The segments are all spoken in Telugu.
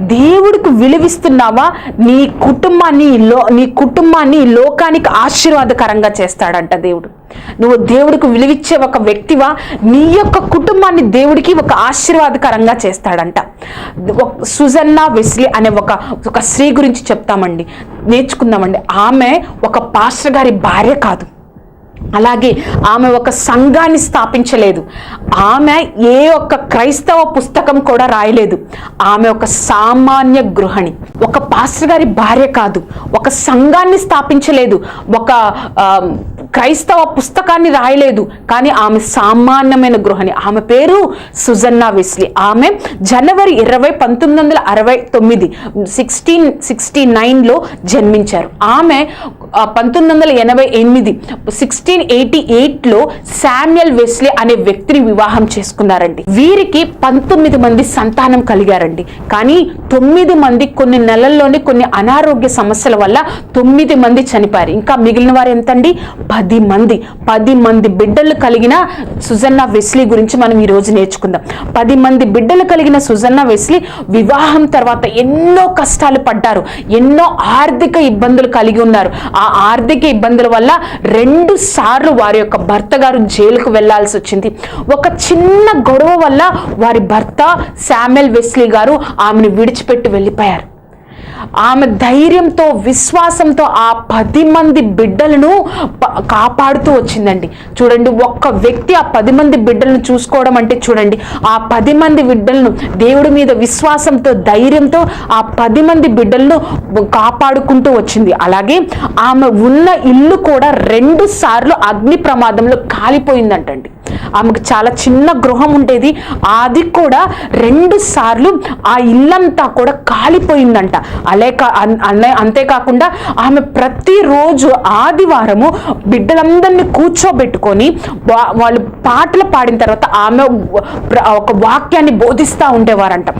దేవుడికి విలువిస్తున్నావా? నీ కుటుంబాన్ని లో నీ కుటుంబాన్ని లోకానికి ఆశీర్వాదకరంగా చేస్తాడంట దేవుడు. నువ్వు దేవుడికి విలువిచ్చే ఒక వ్యక్తివా? నీ యొక్క కుటుంబాన్ని దేవుడికి ఒక ఆశీర్వాదకరంగా చేస్తాడంట. సుజన్నా వెస్లీ అనే ఒక ఒక స్త్రీ గురించి చెప్తామండి. నేర్చుకుందామండి. ఆమె ఒక పాస్టర్ గారి భార్య కాదు. అలాగే ఆమె ఒక సంఘాన్ని స్థాపించలేదు. ఆమె ఏ ఒక్క క్రైస్తవ పుస్తకం కూడా రాయలేదు. ఆమె ఒక సామాన్య గృహిణి. ఒక పాస్టర్ గారి భార్య కాదు. ఒక సంఘాన్ని స్థాపించలేదు. ఒక క్రైస్తవ పుస్తకాన్ని రాయలేదు. కానీ ఆమె సామాన్యమైన గృహిణి. ఆమె పేరు సుజన్నా వెస్లీ. ఆమె జనవరి ఇరవై పంతొమ్మిది వందల అరవై తొమ్మిది సిక్స్టీన్ సిక్స్టీ నైన్లో జన్మించారు. ఆమె పంతొమ్మిది వందల ఎనభై ఎనిమిది సిక్స్టీన్ ఎయిటీ ఎయిట్లో శామ్యుయల్ వెస్లీ అనే వ్యక్తిని వివాహం చేసుకున్నారండి. వీరికి పంతొమ్మిది మంది సంతానం కలిగారండి. కానీ తొమ్మిది మంది కొన్ని నెలల్లోనే కొన్ని అనారోగ్య సమస్యల వల్ల తొమ్మిది మంది చనిపోయారు. ఇంకా మిగిలిన వారు ఎంతండి? పది మంది. పది మంది బిడ్డలు కలిగిన సుజన్నా వెస్లీ గురించి మనం ఈరోజు నేర్చుకుందాం. పది మంది బిడ్డలు కలిగిన సుజన్నా వెస్లీ వివాహం తర్వాత ఎన్నో కష్టాలు పడ్డారు. ఎన్నో ఆర్థిక ఇబ్బందులు కలిగి ఉన్నారు. ఆ ఆర్థిక ఇబ్బందుల వల్ల రెండు సార్లు వారి యొక్క భర్త గారు జైలుకు వెళ్ళాల్సి వచ్చింది. ఒక చిన్న గొడవ వల్ల వారి భర్త శామ్యల్ వెస్లీ గారు ఆమెను విడిచిపెట్టి వెళ్ళిపోయారు. ఆమె ధైర్యంతో విశ్వాసంతో ఆ పది మంది బిడ్డలను కాపాడుతూ వచ్చిందండి. చూడండి ఒక్క వ్యక్తి ఆ పది మంది బిడ్డలను చూసుకోవడం అంటే చూడండి ఆ పది మంది బిడ్డలను దేవుడి మీద విశ్వాసంతో ధైర్యంతో ఆ పది మంది బిడ్డలను కాపాడుకుంటూ వచ్చింది. అలాగే ఆమె ఉన్న ఇల్లు కూడా రెండు సార్లు అగ్ని ప్రమాదంలో కాలిపోయిందంటండి. ఆమెకు చాలా చిన్న గృహం ఉండేది. అది కూడా రెండు సార్లు ఆ ఇల్లంతా కూడా కాలిపోయిందంట. అలే అంతేకాకుండా ఆమె ప్రతిరోజు ఆదివారము బిడ్డలందరినీ కూర్చోబెట్టుకొని వా- వాళ్ళు పాటలు పాడిన తర్వాత ఆమె ఒక వాక్యాన్ని బోధిస్తూ ఉండేవారంట.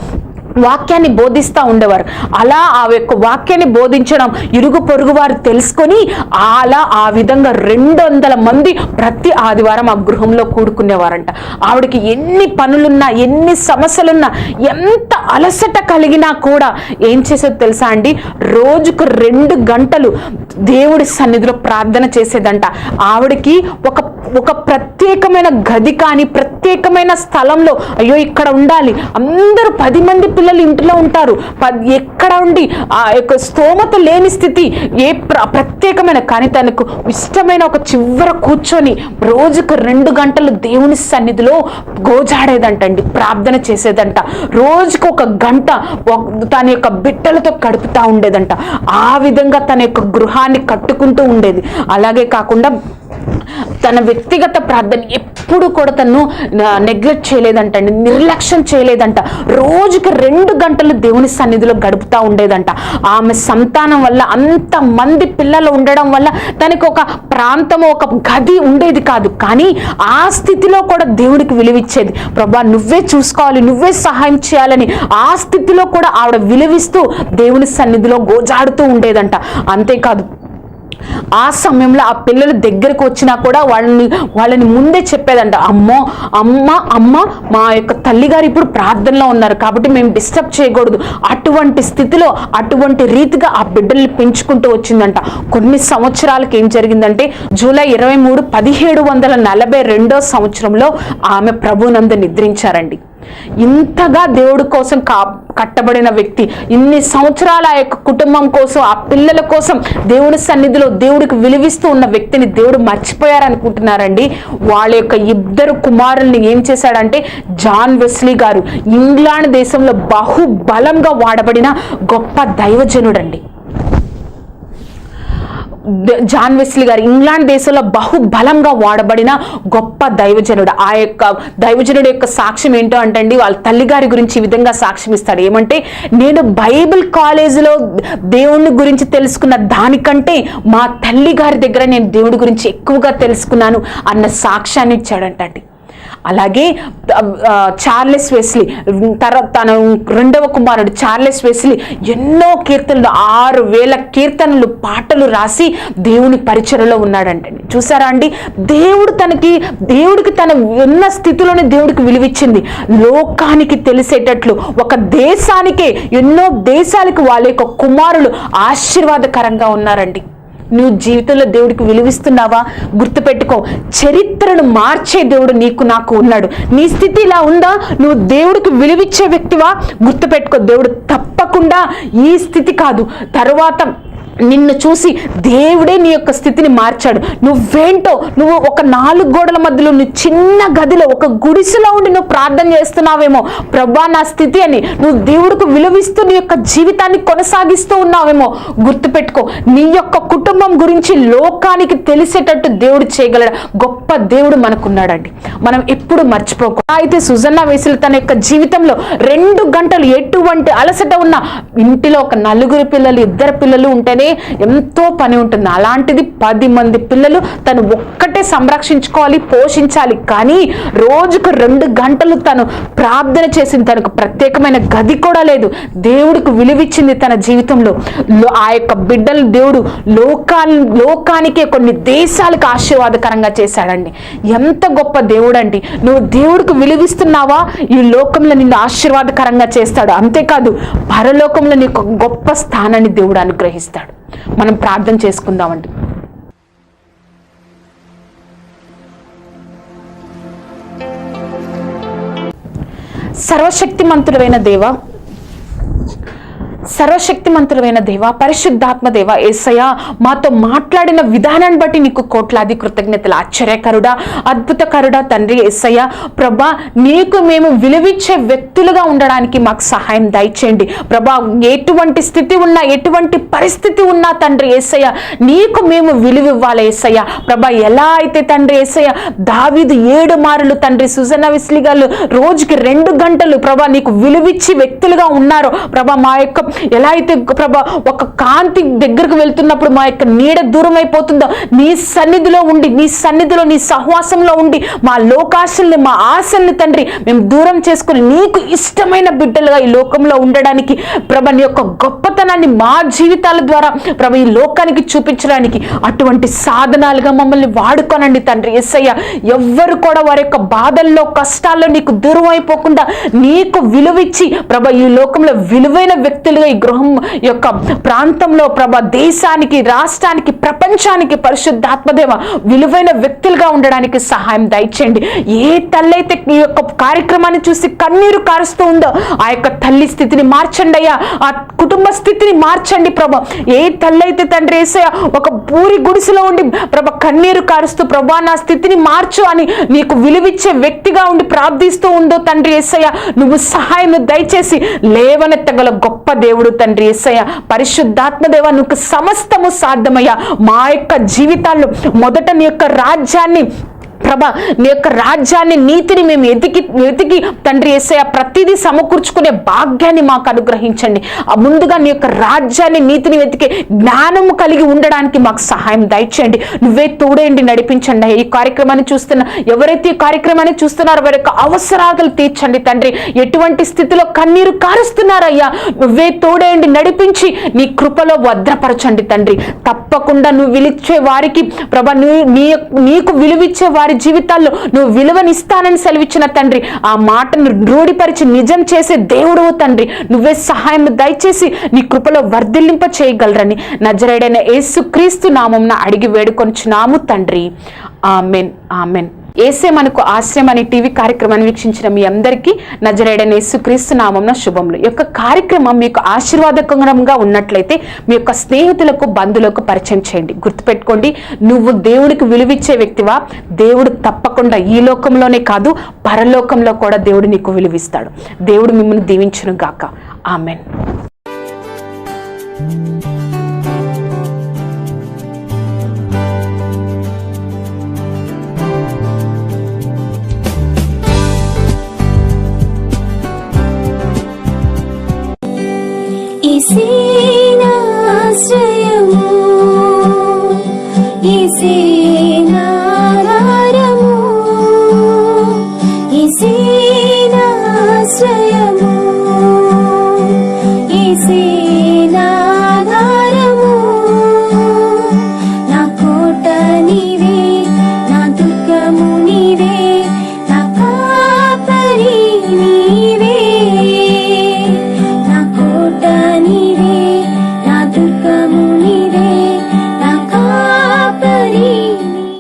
వాక్యాన్ని బోధిస్తూ ఉండేవారు. అలా ఆ యొక్క వాక్యాన్ని బోధించడం ఇరుగు పొరుగు వారు తెలుసుకొని అలా ఆ విధంగా రెండు వందల మంది ప్రతి ఆదివారం ఆ గృహంలో కూడుకునేవారంట. ఆవిడకి ఎన్ని పనులున్నా ఎన్ని సమస్యలున్నా ఎంత అలసట కలిగినా కూడా ఏం చేసేది తెలుసా అండి? రోజుకు రెండు గంటలు దేవుడి సన్నిధిలో ప్రార్థన చేసేదంట. ఆవిడకి ఒక ఒక ప్రత్యేకమైన గది కానీ ప్రత్యేకమైన స్థలంలో అయ్యో ఇక్కడ ఉండాలి. అందరూ పది మంది పిల్లలు ఇంట్లో ఉంటారు. ఎక్కడ ఉండి ఆ యొక్క స్తోమత లేని స్థితి ఏ ప్ర ప్రత్యేకమైన కానీ తనకు ఇష్టమైన ఒక చివర కూర్చొని రోజుకు రెండు గంటలు దేవుని సన్నిధిలో గోజాడేదంటండి ప్రార్థన చేసేదంట. రోజుకు ఒక గంట ఒక- తన యొక్క బిట్టలతో కడుపుతూ ఉండేదంట. ఆ విధంగా తన యొక్క గృహాన్ని కట్టుకుంటూ ఉండేది. అలాగే కాకుండా తన వ్యక్తిగత ప్రార్థన ఎప్పుడు కూడా తను నెగ్లెక్ట్ చేయలేదంటండి నిర్లక్ష్యం చేయలేదంట. రోజుకి రెండు గంటలు దేవుని సన్నిధిలో గడుపుతూ ఉండేదంట. ఆమె సంతానం వల్ల అంత మంది పిల్లలు ఉండడం వల్ల తనకు ఒక ప్రాంతం ఒక గది ఉండేది కాదు. కానీ ఆ స్థితిలో కూడా దేవుడికి విలువిచ్చేది. ప్రభా నువ్వే చూసుకోవాలి నువ్వే సహాయం చేయాలని ఆ స్థితిలో కూడా ఆవిడ విలువిస్తూ దేవుని సన్నిధిలో గోజాడుతూ ఉండేదంట. అంతేకాదు ఆ సమయంలో ఆ పిల్లలు దగ్గరకు వచ్చినా కూడా వాళ్ళని వాళ్ళని ముందే చెప్పేదంట అమ్మో అమ్మ అమ్మ మా యొక్క తల్లిగారు ఇప్పుడు ప్రార్థనలో ఉన్నారు కాబట్టి మేము డిస్టర్బ్ చేయకూడదు. అటువంటి స్థితిలో అటువంటి రీతిగా ఆ బిడ్డల్ని పెంచుకుంటూ వచ్చిందంట. కొన్ని సంవత్సరాలకి ఏం జరిగిందంటే జూలై ఇరవై మూడు పదిహేడు వందల నలభై రెండో సంవత్సరంలో ఆమె ప్రభునందు నిద్రించారండి. ఇంతగా దేవుడి కోసం కా కట్టబడిన వ్యక్తి ఇన్ని సంవత్సరాల ఆ యొక్క కుటుంబం కోసం ఆ పిల్లల కోసం దేవుడి సన్నిధిలో దేవుడికి విలువిస్తూ ఉన్న వ్యక్తిని దేవుడు మర్చిపోయారనుకుంటున్నారండి. వాళ్ళ యొక్క ఇద్దరు కుమారుల్ని ఏం చేశాడంటే జాన్ వెస్లీ గారు ఇంగ్లాండ్ దేశంలో బహుబలంగా వాడబడిన గొప్ప దైవజనుడండి. జాన్ వెస్లీ గారు ఇంగ్లాండ్ దేశంలో బహుబలంగా వాడబడిన గొప్ప దైవజనుడు. ఆ యొక్క దైవజనుడు యొక్క సాక్ష్యం ఏంటో అంటండి వాళ్ళ తల్లి గారి గురించి ఈ విధంగా సాక్ష్యం ఇస్తాడు. ఏమంటే నేను బైబిల్ కాలేజీలో దేవుని గురించి తెలుసుకున్న దానికంటే మా తల్లి గారి దగ్గర నేను దేవుడి గురించి ఎక్కువగా తెలుసుకున్నాను అన్న సాక్ష్యాన్ని ఇచ్చాడంటండి. అలాగే చార్లెస్ వెస్లీ తర తన రెండవ కుమారుడు చార్లెస్ వెస్లీ ఎన్నో కీర్తనలు ఆరు వేల కీర్తనలు పాటలు రాసి దేవుని పరిచయలో ఉన్నాడంటండి చూసారా అండి? దేవుడు తనకి దేవుడికి తన ఉన్న స్థితిలోనే దేవుడికి విలువిచ్చింది. లోకానికి తెలిసేటట్లు ఒక దేశానికే ఎన్నో దేశాలకు వాళ్ళ యొక్క కుమారులు ఆశీర్వాదకరంగా ఉన్నారండి. నువ్వు జీవితంలో దేవుడికి విలువిస్తున్నావా? గుర్తుపెట్టుకో చరిత్రను మార్చే దేవుడు నీకు నాకు ఉన్నాడు. నీ స్థితి ఇలా ఉందా? నువ్వు దేవుడికి విలువిచ్చే వ్యక్తివా? గుర్తుపెట్టుకో దేవుడు తప్పకుండా ఈ స్థితి కాదు. తర్వాత నిన్ను చూసి దేవుడే నీ యొక్క స్థితిని మార్చాడు. నువ్వేంటో నువ్వు ఒక నాలుగు గోడల మధ్యలో నువ్వు చిన్న గదిలో ఒక గుడిసెలో ఉండి నువ్వు ప్రార్థన చేస్తున్నావేమో. ప్రభా నా స్థితి అని నువ్వు దేవుడికి విలువిస్తూ నీ యొక్క జీవితాన్ని కొనసాగిస్తూ ఉన్నావేమో. గుర్తుపెట్టుకో నీ యొక్క కుటుంబం గురించి లోకానికి తెలిసేటట్టు దేవుడు చేయగలడు. గొప్ప దేవుడు మనకున్నాడండి. మనం ఎప్పుడు మర్చిపోకు అయితే సుజన్న వేసులు తన యొక్క జీవితంలో రెండు గంటలు ఎటువంటి అలసట ఉన్న ఇంటిలో ఒక నలుగురు పిల్లలు ఇద్దరు పిల్లలు ఉంటేనే ఎంతో పని ఉంటుంది. అలాంటిది పది మంది పిల్లలు తను ఒక్కటే సంరక్షించుకోవాలి పోషించాలి. కానీ రోజుకు రెండు గంటలు తను ప్రార్థన చేసింది. తనకు ప్రత్యేకమైన గది కూడా లేదు. దేవుడికి విలువిచ్చింది తన జీవితంలో. ఆ యొక్క బిడ్డలు దేవుడు లోకా లోకానికే కొన్ని దేశాలకు ఆశీర్వాదకరంగా చేశాడండి. ఎంత గొప్ప దేవుడు అండి నువ్వు దేవుడికి విలువిస్తున్నావా? ఈ లోకంలో నిన్ను ఆశీర్వాదకరంగా చేస్తాడు. అంతేకాదు పరలోకంలో నీకు గొప్ప స్థానాన్ని దేవుడు అనుగ్రహిస్తాడు. మనం ప్రార్థన చేసుకుందామండి. సర్వశక్తిమంతుడైన దేవ సర్వశక్తిమంతులమైన దేవ పరిశుద్ధాత్మ దేవ ఏసయ మాతో మాట్లాడిన విధానాన్ని బట్టి నీకు కోట్లాది కృతజ్ఞతలు. ఆశ్చర్యకరుడా అద్భుతకరుడా తండ్రి ఏసయ్య ప్రభా నీకు మేము విలువిచ్చే వ్యక్తులుగా ఉండడానికి మాకు సహాయం దయచేయండి. ప్రభా ఎటువంటి స్థితి ఉన్నా ఎటువంటి పరిస్థితి ఉన్నా తండ్రి ఏసయ్య నీకు మేము విలువ ఇవ్వాలి ఏసయ్య. ప్రభా ఎలా అయితే తండ్రి ఏసయ్య దావీదు ఏడు మారులు తండ్రి సుజన విస్లిగాలు రోజుకి రెండు గంటలు ప్రభా నీకు విలువిచ్చి వ్యక్తులుగా ఉన్నారో. ప్రభా మా యొక్క ఎలా అయితే ప్రభా ఒక కాంతి దగ్గరకు వెళ్తున్నప్పుడు మా యొక్క నీడ దూరం అయిపోతుందో నీ సన్నిధిలో ఉండి నీ సన్నిధిలో నీ సహవాసంలో ఉండి మా లోకాశల్ని మా ఆశల్ని తండ్రి మేము దూరం చేసుకుని నీకు ఇష్టమైన బిడ్డలుగా ఈ లోకంలో ఉండడానికి ప్రభ నీ యొక్క గొప్పతనాన్ని మా జీవితాల ద్వారా ప్రభ ఈ లోకానికి చూపించడానికి అటువంటి సాధనాలుగా మమ్మల్ని వాడుకోనండి తండ్రి. ఎస్ఐ ఎవ్వరు కూడా వారి యొక్క బాధల్లో కష్టాల్లో నీకు దూరం అయిపోకుండా నీకు విలువిచ్చి ప్రభ ఈ లోకంలో విలువైన వ్యక్తులుగా ఈ గృహం యొక్క ప్రాంతంలో ప్రభ దేశానికి రాష్ట్రానికి ప్రపంచానికి పరిశుద్ధాత్మదేవ విలువైన వ్యక్తులుగా ఉండడానికి సహాయం దయచేయండి. ఏ తల్లైతే ఈ యొక్క కార్యక్రమాన్ని చూసి కన్నీరు కారుస్తూ ఉందో ఆ యొక్క తల్లి స్థితిని మార్చండి అయ్యా. ఆ కుటుంబ స్థితిని మార్చండి ప్రభ. ఏ తల్లైతే తండ్రి ఏసయ్య ఒక పూరి గుడిసెలో ఉండి ప్రభ కన్నీరు కారుస్తూ ప్రభా నా స్థితిని మార్చు అని నీకు విలువిచ్చే వ్యక్తిగా ఉండి ప్రార్థిస్తూ ఉందో తండ్రి ఏసయ్య. నువ్వు సహాయం దయచేసి లేవనెత్తగల గొప్ప దేవుడు తండ్రి ఏసయ్య పరిశుద్ధాత్మ దేవ నువ్వు సమస్తము సాధ్యమయ్యా. మా యొక్క జీవితాల్లో మొదట నీ యొక్క రాజ్యాన్ని ప్రభ నీ యొక్క రాజ్యాన్ని నీతిని మేము ఎతికి ఎతికి తండ్రి ఏసయ్య ప్రతిదీ సమకూర్చుకునే భాగ్యాన్ని మాకు అనుగ్రహించండి. ముందుగా నీ యొక్క రాజ్యాన్ని నీతిని వెతికే జ్ఞానము కలిగి ఉండడానికి మాకు సహాయం దయచేయండి. నువ్వే తోడేయండి నడిపించండి. ఈ కార్యక్రమాన్ని చూస్తున్న ఎవరైతే ఈ కార్యక్రమాన్ని చూస్తున్నారో వారి యొక్క అవసరాలు తీర్చండి తండ్రి. ఎటువంటి స్థితిలో కన్నీరు కారుస్తున్నారయ్యా నువ్వే తోడేయండి నడిపించి నీ కృపలో భద్రపరచండి తండ్రి. తప్పకుండా నువ్వు విలిచ్చే వారికి ప్రభ నీ నీకు విలువిచ్చే వారి జీవితాల్లో నువ్వు విలువనిస్తానని సెలవిచ్చిన తండ్రి ఆ మాటను రూఢిపరిచి నిజం చేసే దేవుడవు తండ్రి. నువ్వే సహాయం దయచేసి నీ కృపలో వర్ధిల్లింప చేయగలరని నజరేడైన యేసు క్రీస్తు నామంన అడిగి వేడుకొంచున్నాము తండ్రి. ఆమెన్. ఆమెన్. ఏసే మనకు ఆశ్రయం అనే టీవీ కార్యక్రమాన్ని వీక్షించిన మీ అందరికీ నజరేడైన యేసుక్రీస్తు నామంన శుభములు. ఈ యొక్క కార్యక్రమం మీకు ఆశీర్వాదకరంగా ఉన్నట్లయితే మీ యొక్క స్నేహితులకు బంధువులకు పరిచయం చేయండి. గుర్తుపెట్టుకోండి నువ్వు దేవుడికి విలువిచ్చే వ్యక్తివా? దేవుడు తప్పకుండా ఈ లోకంలోనే కాదు పరలోకంలో కూడా దేవుడు నీకు విలువిస్తాడు. దేవుడు మిమ్మల్ని దీవించును గాక ఆమెన్. ఈసేనాశ్రయము ఈసేనాధారము